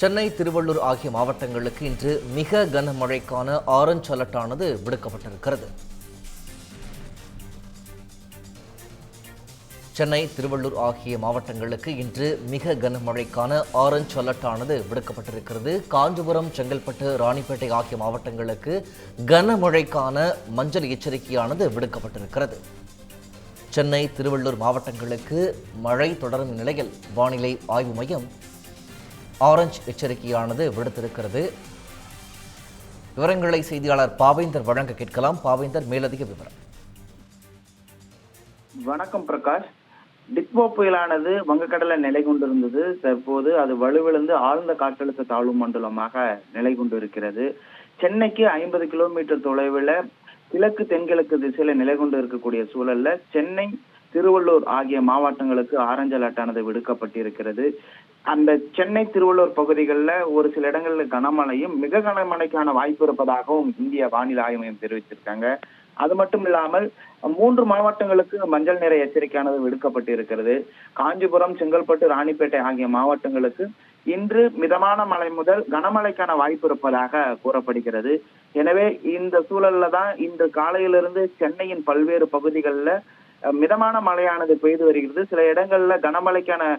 சென்னை திருவள்ளூர் ஆகிய மாவட்டங்களுக்கு இன்று மிக கனமழைக்கான ஆரஞ்ச் அலர்ட்டானது விடுக்கப்பட்டிருக்கிறது. சென்னை திருவள்ளூர் ஆகிய மாவட்டங்களுக்கு இன்று மிக கனமழைக்கான ஆரஞ்ச் அலர்ட்டானது விடுக்கப்பட்டிருக்கிறது. காஞ்சிபுரம் செங்கல்பட்டு ராணிப்பேட்டை ஆகிய மாவட்டங்களுக்கு கனமழைக்கான மஞ்சள் எச்சரிக்கையானது விடுக்கப்பட்டிருக்கிறது. சென்னை திருவள்ளூர் மாவட்டங்களுக்கு மழை தொடரும் நிலையில் வானிலை ஆய்வு மையம் ஆரஞ்சு எச்சரிக்கையானது விடுத்திருக்கிறது. விவரங்களை செய்தியாளர் பாவேந்தர் வழங்க கேட்கலாம். பாவேந்தர் மேலதிக விவரம். வணக்கம் பிரகாஷ். டிக்போ புயலானது வங்கக்கடலை நிலை கொண்டிருந்தது. தற்போது அது வலுவிழந்து ஆழ்ந்த காற்றழுத்த தாழ்வு மண்டலமாக நிலை கொண்டிருக்கிறது. சென்னைக்கு ஐம்பது கிலோமீட்டர் தொலைவில் கிழக்கு தென்கிழக்கு திசையில நிலை கொண்டு இருக்கக்கூடிய சூழல்ல சென்னை திருவள்ளூர் ஆகிய மாவட்டங்களுக்கு ஆரஞ்சு அலர்ட்டானது விடுக்கப்பட்டிருக்கிறது. அந்த சென்னை திருவள்ளூர் பகுதிகளில் ஒரு சில இடங்களில் கனமழையும் மிக கனமழைக்கான வாய்ப்பு இருப்பதாகவும் இந்திய வானிலை ஆய்வு மையம் தெரிவித்திருக்காங்க. அது மட்டும் இல்லாமல் மூன்று மாவட்டங்களுக்கு மஞ்சள் நிற எச்சரிக்கையானது விடுக்கப்பட்டு இருக்கிறது காஞ்சிபுரம் செங்கல்பட்டு ராணிப்பேட்டை ஆகிய மாவட்டங்களுக்கு இன்று மிதமான மழை முதல் கனமழைக்கான வாய்ப்பு இருப்பதாக கூறப்படுகிறது. எனவே இந்த சூழல்ல தான் இன்று காலையிலிருந்து சென்னையின் பல்வேறு பகுதிகளில் மிதமான மழையானது பெய்து வருகிறது. சில இடங்கள்ல கனமழைக்கான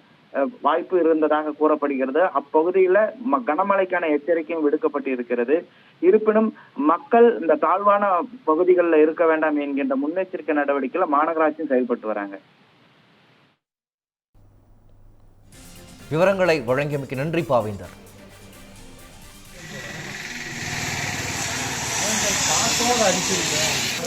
வாய்ப்பு இருந்ததாக கூறப்படுகிறது. அப்பகுதியில ம- கனமழைக்கான எச்சரிக்கையும் விடுக்கப்பட்டு இருக்கிறது இருப்பினும் மக்கள் இந்த தாழ்வான பகுதிகளில் இருக்க வேண்டாம் என்கின்ற முன்னெச்சரிக்கை நடவடிக்கையில மாநகராட்சியும் செயல்பட்டு வராங்க. விவரங்களை வழங்கியமைக்கு நன்றி பாவேந்தர். அடிச்சிருக்கேன்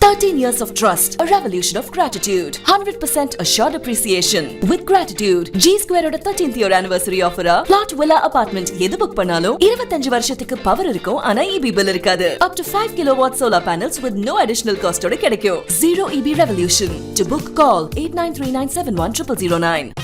13 years of trust, a revolution of gratitude, 100% assured appreciation. With gratitude, G Square ஓட 13th year anniversary offer a plot villa apartment எது புக் பண்ணாலும் 25 வருஷத்துக்கு பவர் இருக்கும் ஆனா EB bill இருக்காது. Up to 5 kilowatt solar panels with no additional cost ஓட கிடைக்கும். Zero EB revolution. To book call 8939710009.